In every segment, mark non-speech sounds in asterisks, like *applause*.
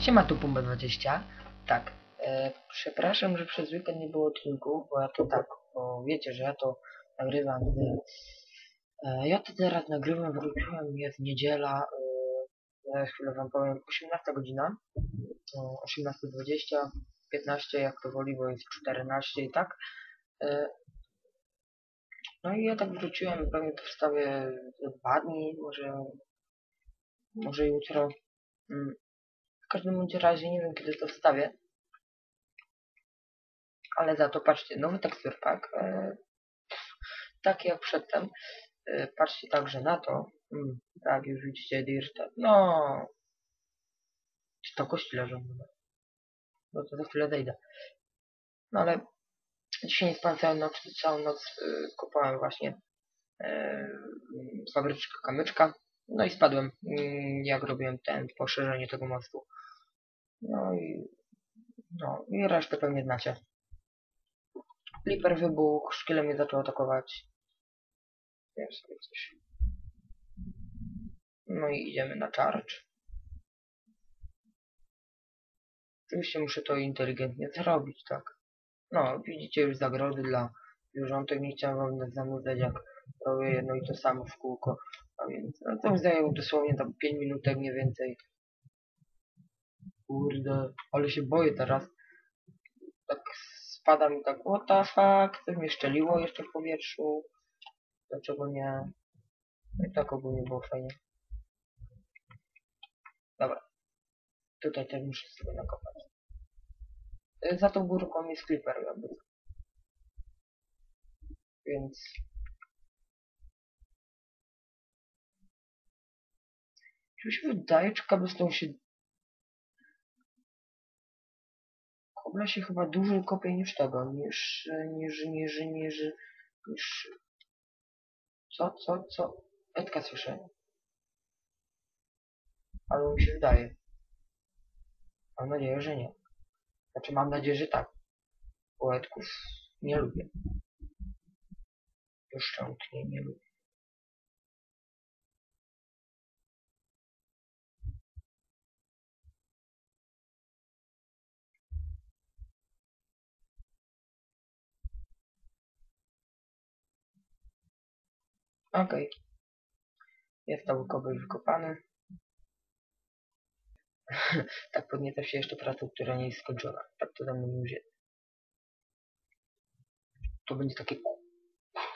Siema tu Pumba20. Tak, e, przepraszam, że przez weekend nie było odcinków, bo ja to tak, bo wiecie, że ja to nagrywam. E, ja to teraz nagrywam, wróciłem, jest niedziela, e, za chwilę wam powiem, 18 godzina, o 18.20, 15 jak to woli, bo jest 14 i tak. E, no i ja tak wróciłem, pewnie to wstawię dwa dni, może, może jutro. Mm. W każdym bądź razie nie wiem kiedy to wstawię. Ale za to patrzcie, nowy tekstur pack. E, tak jak przedtem. E, patrzcie także na to. Mm, tak, już widzicie Dirta. No. Czy to kości leżą? No to za chwilę zejdę. No ale dzisiaj nie spałem całą noc, całą noc y, kopałem właśnie y, fabryczkę kamyczka. No i spadłem, mm, jak robiłem ten poszerzenie tego mostu. No i no i resztę pewnie znacie. Flipper wybuchł, szkielet mnie zaczął atakować. Wiem sobie coś. No i idziemy na charge. Oczywiście muszę to inteligentnie zrobić, tak. No, widzicie już zagrody dla zwierzątek. Nie chciałem wam zanudzać, jak robię jedno i to samo w kółko. A więc no, to mi zajęło dosłownie tam 5 minutek, nie więcej. Kurde, ale się boję teraz. Tak spada mi tak, what the fuck, coś mnie szczeliło jeszcze w powietrzu. Dlaczego nie? No i tak ogólnie było fajnie. Dobra. Tutaj też muszę sobie nakopać. Y, Za tą górką jest clipper jakby. Więc... Czy mi się wydaje, czy cobblestone się... Kobla się chyba dłużej kopie niż tego, niż... niż... niż... niż... niż... Co? Co? Co? Edka słyszę. Ale mi się wydaje. Mam nadzieję, że nie. Znaczy mam nadzieję, że tak. Poetków nie lubię. Doszczętnie nie lubię. Okay. Jest cały kogoś wykopany. *laughs* tak podnieca się jeszcze praca, która nie jest skończona. Tak to za mną jest. To będzie takie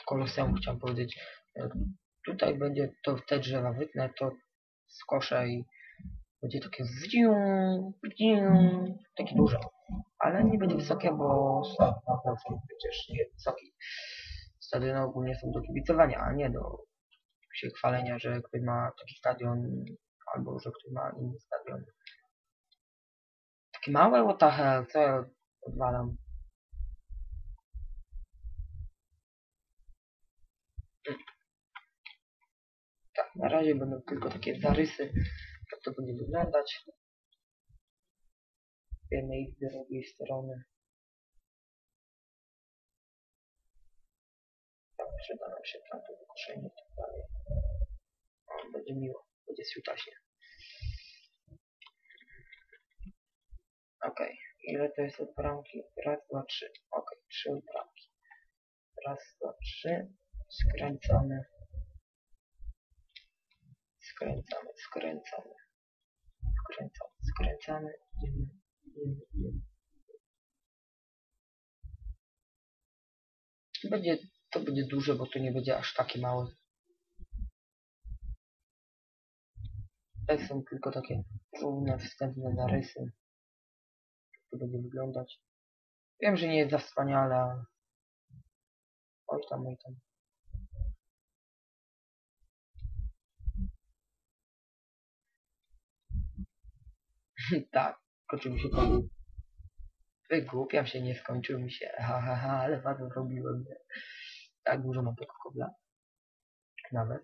koloseum, chciałem powiedzieć. Tutaj będzie to te drzewa wytnę, to skoszę i będzie takie zdziu, zdziu, takie duże. Ale nie będzie wysokie, bo na polskim przecież nie wysoki. Stadiony ogólnie są do kibicowania, a nie do się chwalenia, że ktoś ma taki stadion albo że ktoś ma inny stadion. Takie małe, what the hell, co ja odwalam? Tak, na razie będą tylko takie zarysy, jak to będzie wyglądać. Z jednej i z drugiej strony. Przyda nam się tam to wykoszenie i tak dalej. Będzie miło, będzie switaśnie. Ok, ile to jest od? Raz, dwa, trzy. Ok, trzy od. Raz, dwa, trzy. Skręcamy. Skręcamy, skręcamy. Skręcamy, skręcamy. Idziemy, idziemy, idziemy. Będzie, to będzie duże, bo to nie będzie aż takie małe. To są tylko takie równe, wstępne zarysy to będzie wyglądać. Wiem, że nie jest za wspaniale, ale... Oj tam, oj tam. *laughs* tak, skończył mi się to. Wygłupiam się, nie skończył mi się. Ha, ha, ha, ale bardzo zrobiłem. Tak dużo mam tego kobla. Nawet.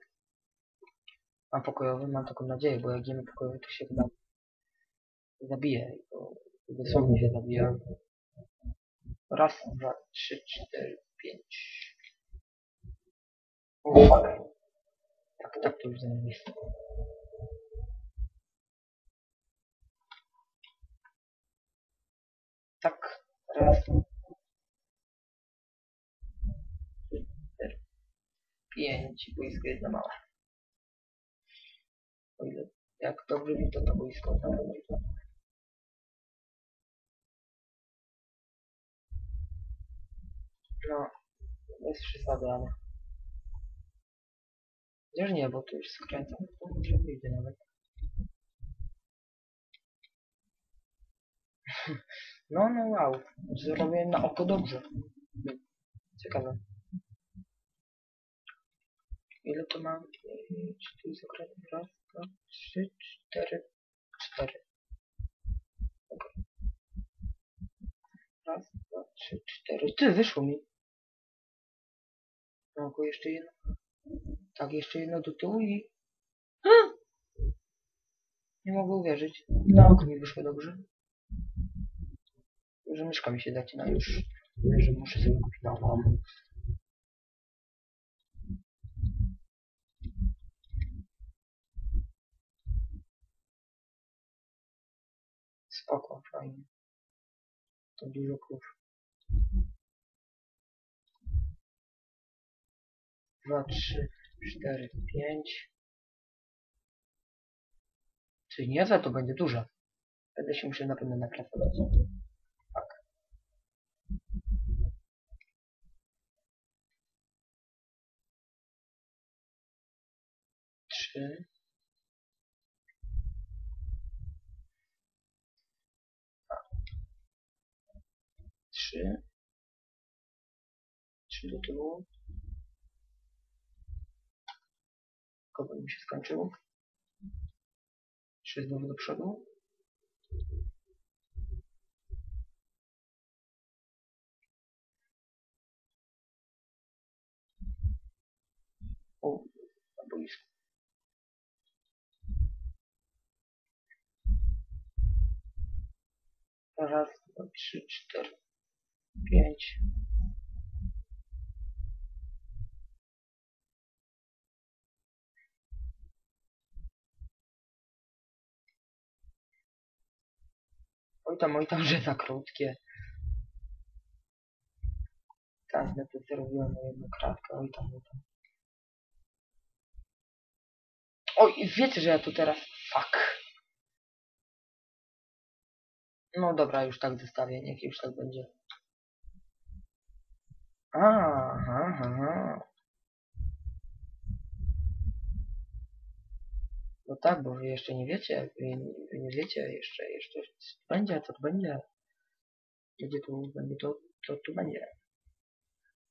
Mam pokojowy, mam taką nadzieję, bo jak jemy pokojowy, to się chyba zabije. Bo Dosłownie się zabija. Raz, dwa, trzy, cztery, pięć. Uwaga. Tak, tak to już jest. Tak, raz. 5, boisko jest za małe. O ile, jak dobrze mi to to boisko małe. No, bez przesady, ale... Chociaż nie, bo tu już skręcam, to może wyjdzie nawet. *laughs* No, no wow, zrobiłem na oko dobrze. Ciekawe. Ile to mam? Czy tu jest okręt? Raz, dwa, trzy, cztery, cztery. Raz, dwa, trzy, cztery. Ty, wyszło mi. No, tylko jeszcze jedno. Tak, jeszcze jedno do tyłu i... Nie mogę uwierzyć. Na oko mi wyszło dobrze. Że myszka mi się zacina już. Że muszę sobie kupić nową. Spoko, fajnie. To dużo krów. Dwa, trzy, cztery, pięć. Czy nie, za to będzie duża. Będę się musiał na pewno napracować. Tak. Trzy. Trzy. Trzy do tyłu. Kogo mi się skończył? Trzy znowu do przodu. O, na boisku. Raz, dwa, trzy, cztery, pięć. Oj tam, oj tam, *laughs* że za krótkie. Każde to zrobiłem na jedną kratkę, oj tam, oj tam. Oj, wiecie, że ja tu teraz... Fuck. No dobra, już tak zostawię, niech już tak będzie. Aha, aha. No tak, bo wy jeszcze nie wiecie, wy, wy nie wiecie jeszcze, jeszcze będzie, co tu będzie. Będzie tu, będzie to, co tu będzie.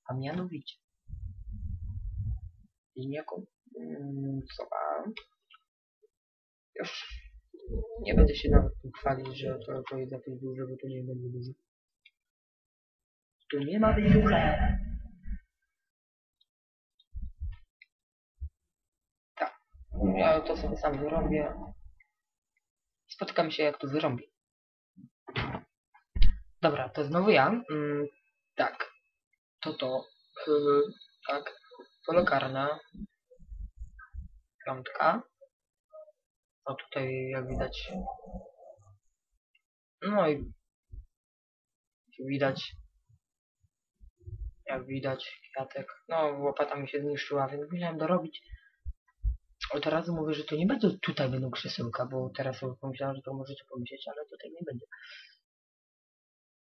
A mianowicie. Liniaką, mm, mam? Już nie będę się nawet chwalić, że to, to jest jakieś duże, bo to nie będzie duże. Tu nie ma być. Tak. Ja to sobie sam wyrobię. Spotykamy się jak to wyrąbię. Dobra, to znowu ja. Mm, tak. To to. Yy, tak. Pole karne. Piątka. O tutaj jak widać. No i widać. Jak widać kwiatek. No łopata mi się zniszczyła, więc musiałem dorobić. Od razu mówię, że to nie będą tutaj będą krzesełka, bo teraz sobie pomyślałem, że to możecie pomyśleć, ale tutaj nie będzie.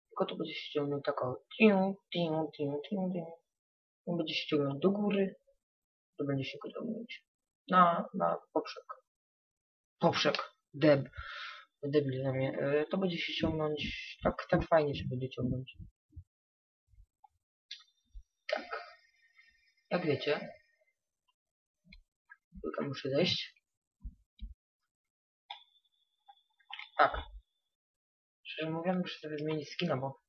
Tylko to będzie się ciągnął tako tiu, tiu, tiu, tiu, tiu. On będzie się ciągnął do góry. To będzie się go ciągnąć na, na poprzek. Poprzek. Deb. Debil na mnie. E, To będzie się ciągnąć tak, tak fajnie się będzie ciągnąć. Jak wiecie. Tylko muszę zejść. Tak. Szczerze mówiąc, muszę sobie zmienić skina, bo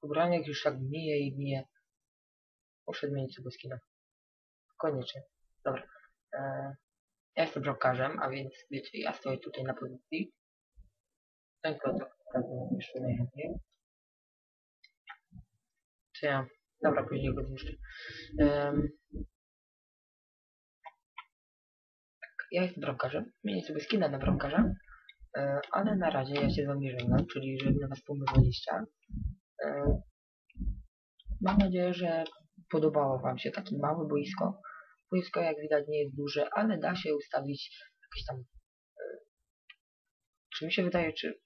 w ubraniach już tak gnije i gnije. Muszę zmienić sobie skina. Koniecznie. Dobra. E, ja jestem bramkarzem, a więc wiecie, ja stoję tutaj na pozycji. Ten pokazuję jeszcze najchętniej. Czy ja? Dobra, później go zniszczę. Um, ja jestem bramkarzem. Zmienię sobie skina na bramkarza. E, ale na razie ja się z wami żegnam, czyli żegnam was po 20. E, mam nadzieję, że podobało wam się takie małe boisko. Boisko jak widać nie jest duże, ale da się ustawić jakieś tam... E, czy mi się wydaje, czy...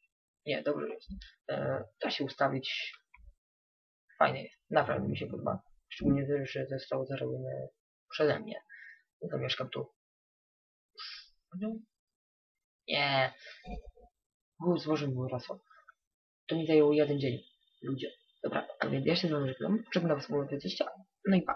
Nie, dobrze jest. E, da się ustawić... Fajnie jest. Naprawdę mi się podoba. Szczególnie też, że zostało zrobione przeze mnie. Zamieszkam tu. Nie. Był złożony był rosło. To mi zajęło jeden dzień. Ludzie. Dobra, to więc ja się z wami żegnam. Żegnam was 20. No i pa.